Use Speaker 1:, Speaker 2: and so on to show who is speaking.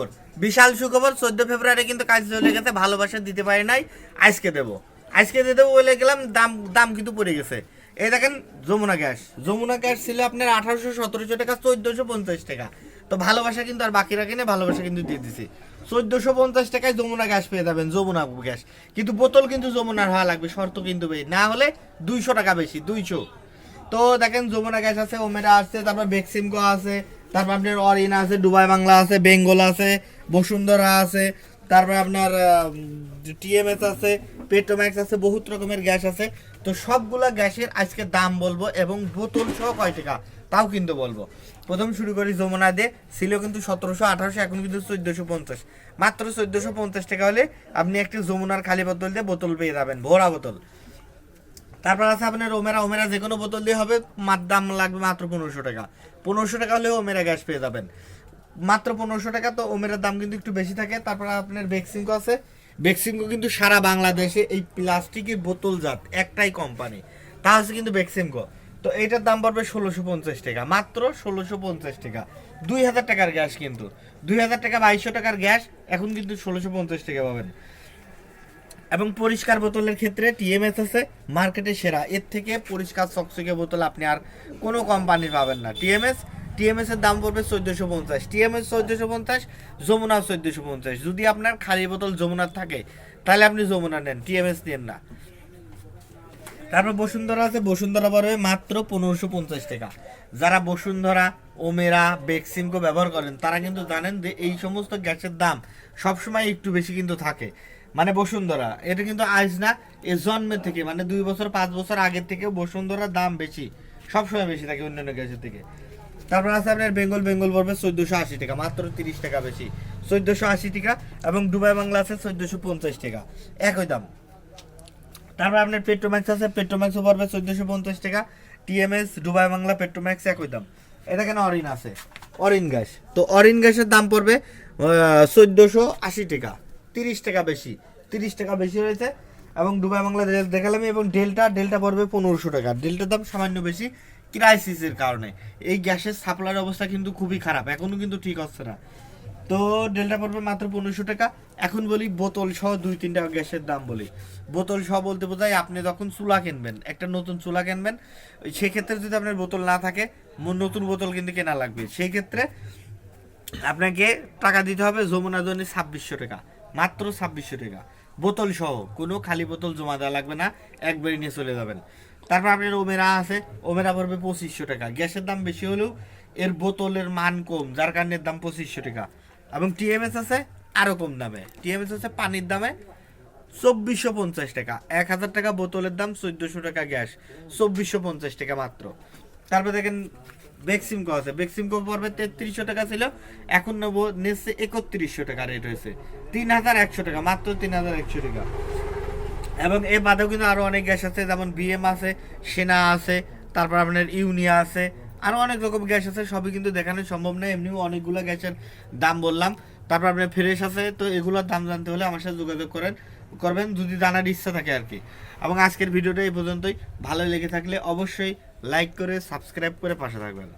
Speaker 1: সুখবর বিশাল সুখবর, চোদ্দ ফেব্রুয়ারি কিন্তু কাজ চলে গেছে, ভালোবাসা দিতে পারি নাই, আজকে দেবো। আজকে দিয়ে দেবো বলে গেলাম, দাম দাম কিন্তু পড়ে গেছে। এই দেখেন, যমুনা গ্যাস। যমুনা গ্যাস ছিল আপনার আঠারোশো সতেরোশো টাকা, চোদ্দশো পঞ্চাশ টাকা। তো ভালোবাসা কিন্তু আর বাকি রাখেনি ভালোবাসা কিন্তু দিয়ে দিছি। চোদ্দশো পঞ্চাশ টাকায় যমুনা গ্যাস পেয়ে যাবেন, যমুনা গ্যাস। কিন্তু বোতল কিন্তু যমুনার হওয়া লাগবে, শর্ত কিন্তু বেশি না হলে দুইশো টাকা বেশি, দুইশো। তো দেখেন, যমুনা গ্যাস আছে ওমেরা আছে, তারপর বেক্সিমকো আছে তারপর আপনার অরিন আছে, দুবাই বাংলা আছে, বেঙ্গল আছে, বসুন্ধরা আছে, তারপর আপনার টিএমএস আছে, পেট্রোম্যাক্স আছে, বহুত রকমের গ্যাস আছে। তো সবগুলা গ্যাসের আজকে দাম বলব এবং বোতল সহ কয় টাকা, তাও কিন্তু বলব। প্রথম শুরু করি যমুনা দিয়ে, ছিল কিন্তু সতেরোশো আঠারোশো, এখন কিন্তু চোদ্দোশো পঞ্চাশ। মাত্র চোদ্দোশো পঞ্চাশ টাকা হলে আপনি একটি যমুনার খালি বোতল দিয়ে বোতল পেয়ে যাবেন, ভরা বোতল। তারপর আছে আপনার ওমেরা ওমেরা যে কোনো বোতল দিয়ে হবে, মার দাম লাগবে মাত্র পনেরোশো টাকা। পনেরোশো টাকা হলেও ওমেরা গ্যাস পেয়ে যাবেন। মাত্র পনেরোশো টাকা, তো ওমেরার দাম কিন্তু একটু বেশি থাকে। তারপর আপনার বেক্সিংকো আছে। বেক্সিংকো কিন্তু সারা বাংলাদেশে এই প্লাস্টিকের বোতল জাত, একটাই কোম্পানি তা হচ্ছে কিন্তু বেক্সিমকো তো এইটার দাম পড়বে ষোলোশো পঞ্চাশ টাকা। মাত্র ষোলোশো পঞ্চাশ টাকা। দুই হাজার টাকার গ্যাস কিন্তু। দুই হাজার টাকা বাইশশো টাকার গ্যাস, এখন কিন্তু ষোলোশো পঞ্চাশ টাকা পাবেন। এবং পরিষ্কার বোতলের ক্ষেত্রে টিএমএস আছে, মার্কেটে সেরা। এর থেকে পরিষ্কার চকচকে বোতল আপনি আর কোনো কোম্পানির পাবেন না। টিএমএস টিএমএস এর দাম পড়বে চোদ্দোশো পঞ্চাশ। টিএমএস চোদ্দোশো পঞ্চাশ, যমুনা চোদ্দোশো পঞ্চাশ। যদি আপনার খালি বোতল যমুনার থাকে, তাহলে আপনি যমুনা নেন, টিএমএস নেন না। তারপর বসুন্ধরা আছে, বসুন্ধরা পড়বে মাত্র পনেরোশো পঞ্চাশ টাকা। যারা বসুন্ধরা, ওমেরা, বেক্সিমকো ব্যবহার করেন, তারা কিন্তু জানেন যে এই সমস্ত গ্যাসের দাম সবসময় একটু বেশি কিন্তু থাকে। মানে বসুন্ধরা। এটা কিন্তু আজ না, এ জন্মের থেকে মানে দুই বছর, পাঁচ বছর আগের থেকে বসুন্ধরার দাম বেশি। সবসময় বেশি থাকে অন্যান্য গ্যাসের থেকে। তারপর আছে আপনার বেঙ্গল বেঙ্গল পড়বে চোদ্দোশো আশি টাকা, মাত্র তিরিশ টাকা বেশি। চোদ্দোশো আশি টাকা এবং দুবাই বাংলা আছে চোদ্দোশো পঞ্চাশ টাকা, একই দাম। তারপর আপনার পেট্রোম্যাক্স আছে, পেট্রোম্যাক্সও পড়বে চোদ্দোশো পঞ্চাশ টাকা। টিএমএস, দুবাই বাংলা, পেট্রোম্যাক্স একই দাম। এটা কেন অরিন আছে, অরিন গ্যাস। তো অরিন গ্যাসের দাম পড়বে চোদ্দোশো আশি টাকা। তিরিশ টাকা বেশি, তিরিশ টাকা বেশি হয়েছে এবং দুবাই বাংলা রেল দেখালাম এবং ডেল্টা ডেল্টা পড়বে পনেরোশো টাকা। ডেল্টার দাম সামান্য বেশি ক্রাইসিসের কারণে। এই গ্যাসের সাপ্লাইয়ের অবস্থা কিন্তু খুবই খারাপ এখনও কিন্তু ঠিক হচ্ছে না। তো ডেল্টা পড়বে মাত্র পনেরোশো টাকা। এখন বলি বোতল সহ দুই, তিনটা গ্যাসের দাম বলি। বোতল সহ বলতে বোঝায় আপনি যখন চুলা কিনবেন, একটা নতুন চুলা কিনবেন সেক্ষেত্রে যদি আপনার বোতল না থাকে নতুন বোতল কিন্তু কেনা লাগবে। সেই ক্ষেত্রে আপনাকে টাকা দিতে হবে যমুনা জনি ছাব্বিশশো টাকা। মাত্র ছাব্বিশশো টাকা। বোতল সহ কোনো খালি বোতল জমা দেওয়া লাগবে না, একবারই নিয়ে চলে যাবেন। তারপর আপনার ওমেরা আছে, ওমেরা পড়বে পঁচিশশো টাকা। গ্যাসের দাম বেশি হলেও এর বোতলের মান কম, যার কারণে দাম পঁচিশশো টাকা। এবং টিএমএস আছে আরও কম দামে। টিএমএস আছে পানির দামে চব্বিশশো পঞ্চাশ টাকা। এক হাজার টাকা বোতলের দাম চোদ্দশো টাকা গ্যাস, চব্বিশশো পঞ্চাশ টাকা মাত্র। তারপর দেখেন বেক্সিমকো আছে। বেক্সিমকো পর্বে তেত্রিশশো টাকা ছিল, এখন নেব নেছে একত্রিশশো টাকা রেট হয়েছে। তিন হাজার একশো টাকা, মাত্র তিন হাজার একশো টাকা। এবং এ বাদেও কিন্তু আরও অনেক গ্যাস আছে, যেমন বিএম আছে সেনা আছে, তারপর আপনার ইউনিয়া আছে, আরও অনেক রকম গ্যাস আছে, সবই কিন্তু দেখানো সম্ভব নয় এমনিও অনেকগুলো গ্যাসের দাম বললাম। তারপর আপনার ফ্রেশ আছে, তো এগুলোর দাম জানতে হলে আমার সাথে যোগাযোগ করেন। করবেন যদি জানার ইচ্ছা থাকে আর কি। এবং আজকের ভিডিওটা এই পর্যন্তই। ভালো লেগে থাকলে অবশ্যই লাইক করে সাবস্ক্রাইব করে পাশে থাকবেন।